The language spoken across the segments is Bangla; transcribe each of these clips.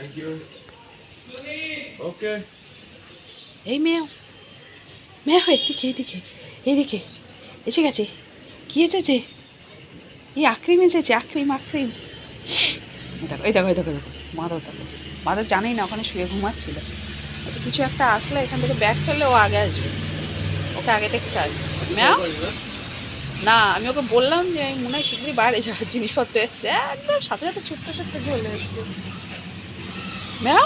Thank you. Okay. এই মেয়েও। মেয়ে এদিকে এদিকে এদিকে এসে গেছে। কি এসেছে? এই আক্রিম এসেছে, আক্রিম আক্রিম। দেখো, এই দেখো এই দেখো দেখো। মাদর দেখো। মাদর জানেই না, ওখানে শুয়ে ঘুমাচ্ছিল। কিছু একটা আসলে এখান থেকে ব্যাগ ফেললে ও আগে আসবে। ওকে আগে দেখতে হবে ম্যাও? না, আমি ওকে বললাম যে আমি মনে হয় শীঘ্রই বাইরে যাওয়ার জিনিসপত্র এসছে। একদম সাথে সাথে ছুটতে ছুটতে চলে এসছে। ম্যাও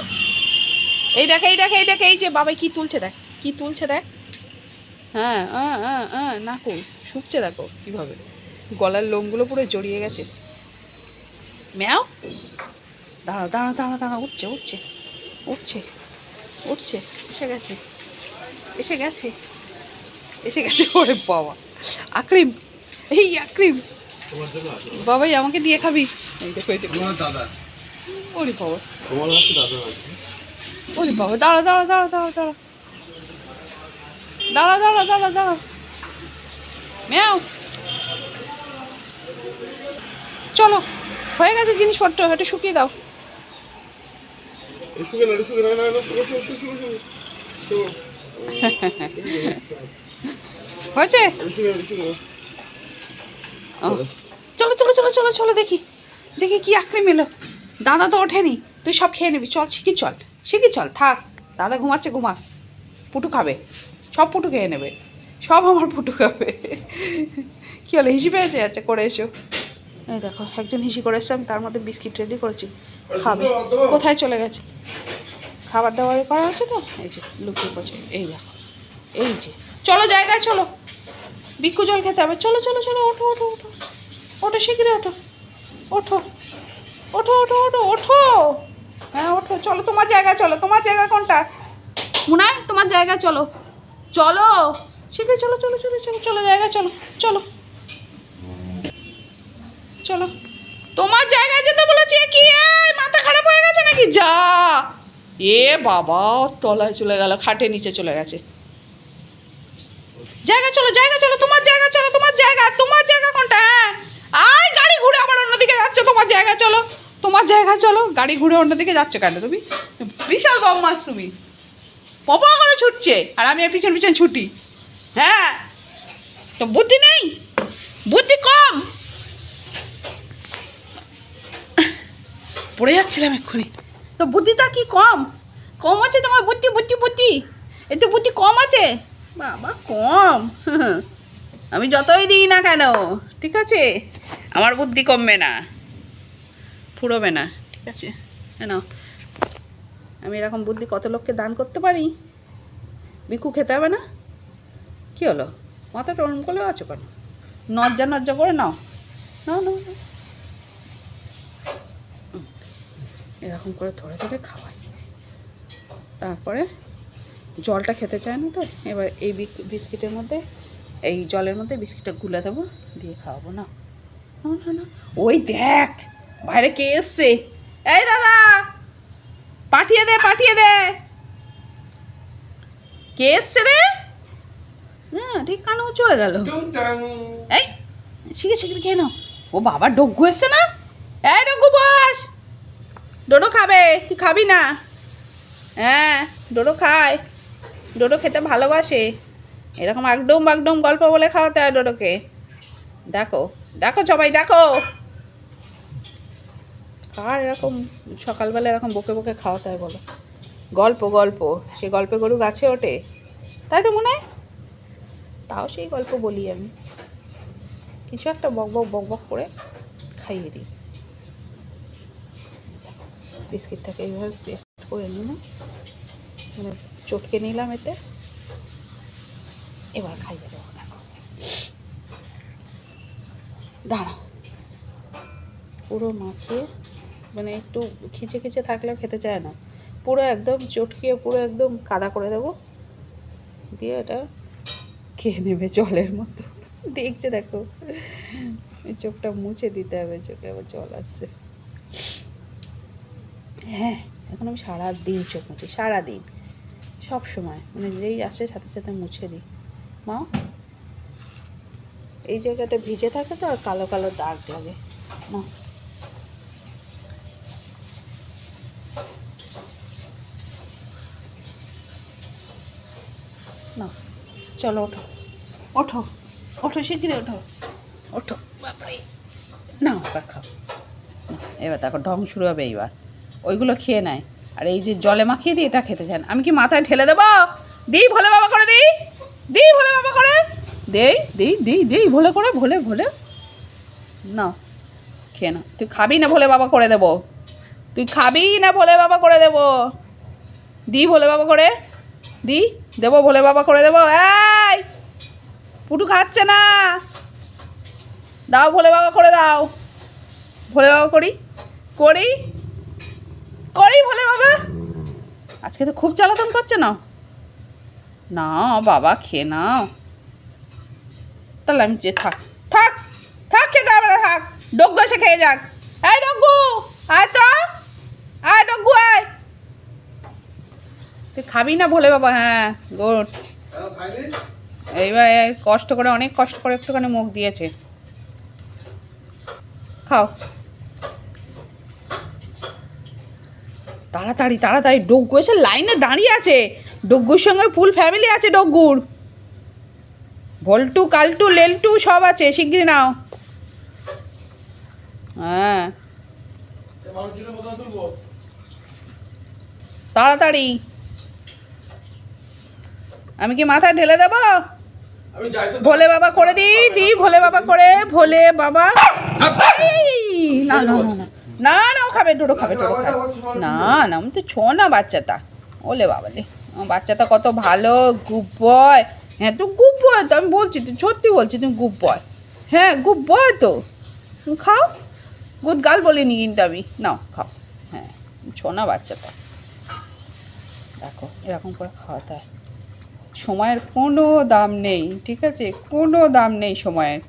এই দেখ এই দেখ এই দেখ এই যে বাবাই কি তুলছে দেখ কি তুলছে দেখ? হ্যাঁ হ্যাঁ হ্যাঁ নাকু শুকছে দেখো কীভাবে। গলার লোমগুলো পুরো জড়িয়ে গেছে। ম্যাও দাঁড়াও দাঁড়াও দাঁড়াও দাঁড়াও উঠছে উঠছে উঠছে উঠছে এসে গেছে এসে গেছে এসে গেছে ওরে বাবা। আক্রিম এই আক্রিম। বাবাই আমাকে দিয়ে খাবি। এই দেখো এই দেখো। দাদা। ওরে বাবা তোমার কাছে দাদা আছে। ওরে বাবা দাঁড়া দাঁড়া দাঁড়া দাঁড়া দাঁড়া দাঁড়া দাঁড়া দাঁড়া দাঁড়া ম্যাও। চলো হয়ে গেছে জিনিসপত্র একটু শুকিয়ে দাও। না না না হয়েছে? চলো চলো চলো চলো চলো দেখি। দেখি কি আঁকড়ে এলো দাদা তো ওঠেনি। তুই সব খেয়ে নিবি। চল শিখি চল। শিখি চল, থাক। দাদা ঘুমাচ্ছে, ঘুমা। পুটু খাবে। সব পুটু খেয়ে নেবে। সব আমার পুটু খাবে। কী হলো, হিসি পেয়েছে? আচ্ছা করে এসো। এই দেখো, একজন হিসি করে এসছে, আমি তার মধ্যে বিস্কিট রেডি করেছি। খাবে। কোথায় চলে গেছে? খাবার দাবার করা আছে তো? এই যে, লুকিয়ে পড়ছে। এই দেখো। এই যে। চলো, জায়গায় চলো। বিক্ষু জল খেতে হবে। চলো চলো চলো, ওঠো ওঠো ওঠো। ওঠো শীঘ্রই ওঠো। ওঠো। ওঠো ওঠো ওঠো ওঠো। হ্যাঁ ওঠো, চলো তোমার জায়গা, চলো, তোমার জায়গা কোনটা? মুনাই, তোমার জায়গা চলো। চলো। শীঘ্রই চলো চলো চলো চলো চলো, জায়গা, চলো চলো। চলো। তোমার জায়গায় যেতে বলেছি কি? মাথা খারাপ হয়ে গেছে নাকি? যা। এ বাবা, তলায় চলে গেল খাটে নিচে চলে গেছে। জায়গা চলো জায়গা চলো, তোমার জায়গা চলো, তোমার জায়গা তোমার জায়গা কোনটা? হ্যাঁ। আয়, গাড়ি ঘুরে আবার অন্যদিকে যাচ্ছে, তোমার জায়গা চলো। তোমার জায়গা চলো, গাড়ি ঘুরে অন্যদিকে যাচ্ছে কেন তুমি? বিশাল বদমাস তুমি। পপা করে ছুটছে, আর আমি পিছন পিছন ছুটি। হ্যাঁ তো বুদ্ধি নেই? বুদ্ধি কম। পড়ে যাচ্ছিলাম এক্ষুনি। তো বুদ্ধিটা কি কম? কম আছে তোমার বুদ্ধি বুদ্ধি বুদ্ধি? একটু বুদ্ধি কম আছে। বাবা, কম। আমি যতই দিই না কেন, ঠিক আছে? আমার বুদ্ধি কমবে না। ফুরোবে না। ঠিক আছে। কেন আমি এরকম বুদ্ধি কত লোককে দান করতে পারি? বিকু খেতে হবে না? কী হলো? মাথাটা ওরম করলেও আছো কেন? নজ্জা নজ্জা করে নাও। না। হুম। এরকম করে ধরে ধরে খাওয়াই। তারপরে জলটা খেতে চায় না তো এবার এই বিস্কিটের মধ্যে এই জলের মধ্যে বিস্কিটটা গুলে দেবো দিয়ে খাওয়াবো না না না না ওই দেখ! বাইরে কে এসছে? এই দাদা! পাঠিয়ে দে পাঠিয়ে দে! কে এসছে রে? হ্যাঁ ঠিক কানে উঁচু হয়ে গেল। এই শিখে শিখে খেয়ে নাও। ও বাবা ডগ্গু এসছে না? এই ডগ্গু বস! ডোডো খাবে তুই খাবি না? হ্যাঁ ডোডো খায়। ডোডো খেতে ভালোবাসে। এরকম একদম একদম গল্প বলে খাওয়াতে হয় ডোডোকে। দেখো দেখো সবাই দেখো। কার এরকম সকালবেলা এরকম বকে বকে খাওয়াতে হয় বলো। গল্প গল্প। সে গল্পে গরু গাছে ওঠে। তাই তো মনে হয়? তাও সেই গল্প বলি আমি। কিছু একটা বক বক বক বক করে খাইয়ে দিই। বিস্কিটটাকে এইভাবে পেস্ট করে নিলাম। মানে চটকে নিলাম এতে। এবার খাইয়ে দেবো। দাঁড়া পুরো মাখিয়ে মানে একটু খিচে খিচে থাকলেও খেতে চায় না। পুরো একদম চটকিয়ে পুরো একদম কাদা করে দেবো। দিয়ে এটা খেয়ে নেবে জলের মতো। দেখছে দেখো। চোখটা মুছে দিতে হবে, চোখে আবার জল আসছে। হ্যাঁ এখন আমি সারাদিন চোখ মুছি, সারাদিন। সব সময় মানে যেই আসে সাথে সাথে মুছে দিই। মা, এই জায়গাটা ভিজে থাকে তো আর কালো কালো দাগ লাগে। না না চলো ওঠো। ওঠো ওঠো শিগগিরি ওঠো। ওঠো। বাপরে। না এবার খাও। এবার দেখো ঢং শুরু হবে এইবার। ওইগুলো খেয়ে নেয়। আর এই যে জলে মাখিয়ে দিই এটা খেতে চান আমি কি মাথায় ঠেলে দেবো? দিই ভোলে বাবা করে দিই। দিই ভোলে বাবা করে। দেই দিই দিই দিই ভোলে করে ভোলে ভোলে। না খেয়ে না তুই খাবি না ভোলে বাবা করে দেবো। তুই খাবি না ভোলে বাবা করে দেবো। দিই ভোলে বাবা করে। দি, দেবো ভোলে বাবা করে দেবো, এই! পুটু খাচ্ছে না। দাও ভোলে বাবা করে দাও। ভোলে বাবা করি করি করি ভোলে বাবা। আজকে তো খুব জ্বালাতন করছে না। না, বাবা, খেয়ে নাও। তাহলে আমি যে থাক থাক থাক, খেতে হবে না, থাক। ডগ্গু এসে খেয়ে যাক। এই ডগ্গু আয় তো আয় ডগ্গু আয় তুই খাবি না ভোলে বাবা? হ্যাঁ গুড এইবার কষ্ট করে অনেক কষ্ট করে একটুখানি মুখ দিয়েছে। খাও। তাড়াতাড়ি তাড়াতাড়ি ডগ্গু এসে লাইনে দাঁড়িয়ে আছে। ডগ্গুর সঙ্গে ফুল ফ্যামিলি আছে ডগ্গুর। ভল্টু কালটু লেলটু সব আছে শিগগিরি নাও। হ্যাঁ। তাড়াতাড়ি। আমি কি মাথায় ঢেলে দেবো? ভোলে বাবা করে দি দি ভোলে বাবা করে ভোলে বাবা। না না না না ও খাবে ডোডো খাবে ডোডো খাবে। না না আমি তো ছো না বাচ্চাটা। ওলে বাবা লে আমার বাচ্চাটা কত ভালো গুপ বয়। হ্যাঁ তো গুপ বয় তো আমি বলছি তুই সত্যি বলছি তুমি গুপ বয়। হ্যাঁ গুপ বয় তো। তুমি খাও। গুদ গাল বলিনি কিন্তু আমি। নাও খাও। হ্যাঁ ছো না বাচ্চাটা। দেখো এরকম করে খাওয়াতে হয়। সময়ের কোনো দাম নেই ঠিক আছে? কোনো দাম নেই সময়ের।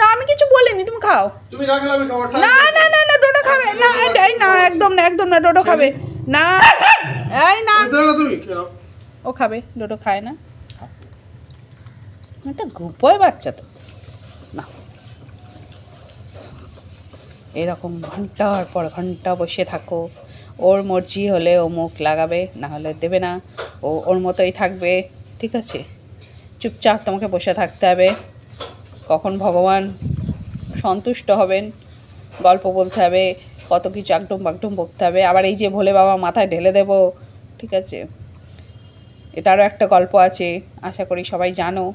না আমি কিছু বলিনি তুমি খাও। তুমি রাখলে আমি না না না না ডোডো খাবে। না এই না একদম না একদম না ডোডো খাবে। না এই না। তুমি ও খাবে ডোডো খায় না। তো গুপয় বাচ্চা তো। না। এরকম ঘণ্টার পর ঘণ্টা বসে থাকো। ওর মর্জি হলে ও মুখ লাগাবে না হলে দেবে না। ও, ওর মতোই থাকবে, ঠিক আছে? চুপচাপ তোমাকে বসে থাকতে হবে। কখন ভগবান সন্তুষ্ট হবেন, গল্প বলতে হবে, কত কিছু একদম বাকডুম বকতে হবে। আবার এই যে ভোলে বাবা মাথায় ঢেলে দেবো, ঠিক আছে? এটারও একটা গল্প আছে, আশা করি সবাই জানো।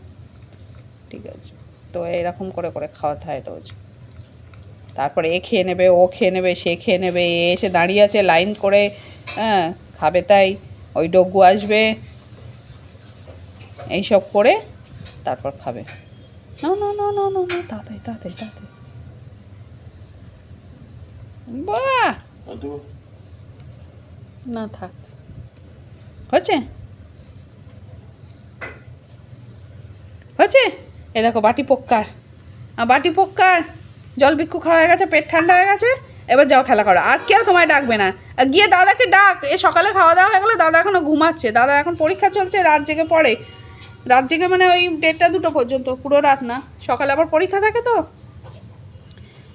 ঠিক আছে? তো এরকম করে করে খাওয়াতে হয় রোজ। তারপরে এ খেয়ে নেবে, ও খেয়ে নেবে, সে খেয়ে নেবে, এ এসে দাঁড়িয়ে আছে, লাইন করে হ্যাঁ খাবে তাই। ওই ডগ্গু আসবে, এইসব করে তারপর খাবে। না না না না না না, তাড়াতাড়ি তাড়াতাড়ি তাড়াতাড়ি। বাহ! না, থাক। হচ্ছে হচ্ছে এ দেখো, বাটি পক্কার। বাটি পক্কার। জল বিক্ষু খাওয়া হয়ে গেছে, পেট ঠান্ডা হয়ে গেছে। এবার যাও খেলা করো। আর কেউ তোমায় ডাকবে না। গিয়ে দাদাকে ডাক। এ সকালে খাওয়া দাওয়া হয়ে গেলে দাদা এখনও ঘুমাচ্ছে। দাদা এখন পরীক্ষা চলছে, রাত জেগে পড়ে। রাত জেগে মানে ওই দেড়টা দুটো পর্যন্ত, পুরো রাত না। সকালে আবার পরীক্ষা থাকে তো।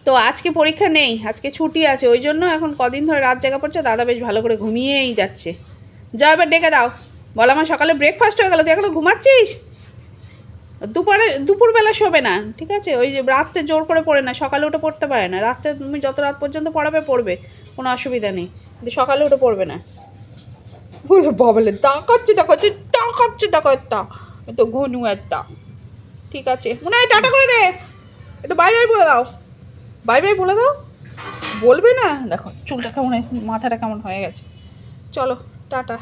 তো আজকে পরীক্ষা নেই, আজকে ছুটি আছে। ওই জন্য এখন কদিন ধরে রাত জায়গা পড়ছে, দাদা বেশ ভালো করে ঘুমিয়েই যাচ্ছে। যা এবার ডেকে দাও। বল আমার সকালে ব্রেকফাস্ট হয়ে গেলো, তুই এখনও ঘুমাচ্ছিস? দুপুরে, দুপুরবেলা শোবে না, ঠিক আছে? ওই যে রাত্রে জোর করে পড়ে না, সকালে উঠে পড়তে পারে না। রাত্রে তুমি যত রাত পর্যন্ত পড়াবে, পড়বে, কোনো অসুবিধা নেই। কিন্তু সকালে উঠে পড়বে না। বলে বাবলে তাকাচ্ছি তাকাচ্ছি তাকাচ্ছি, তাকাচ্ছা। তো ঘনু একটা। ঠিক আছে। মনে হয় টাটা করে দে। একটু বাই বাই বলে দাও। বাই বাই বলে দাও। বলবে না? দেখো, চুলটা কেমন মাথাটা কেমন হয়ে গেছে। চলো, টাটা।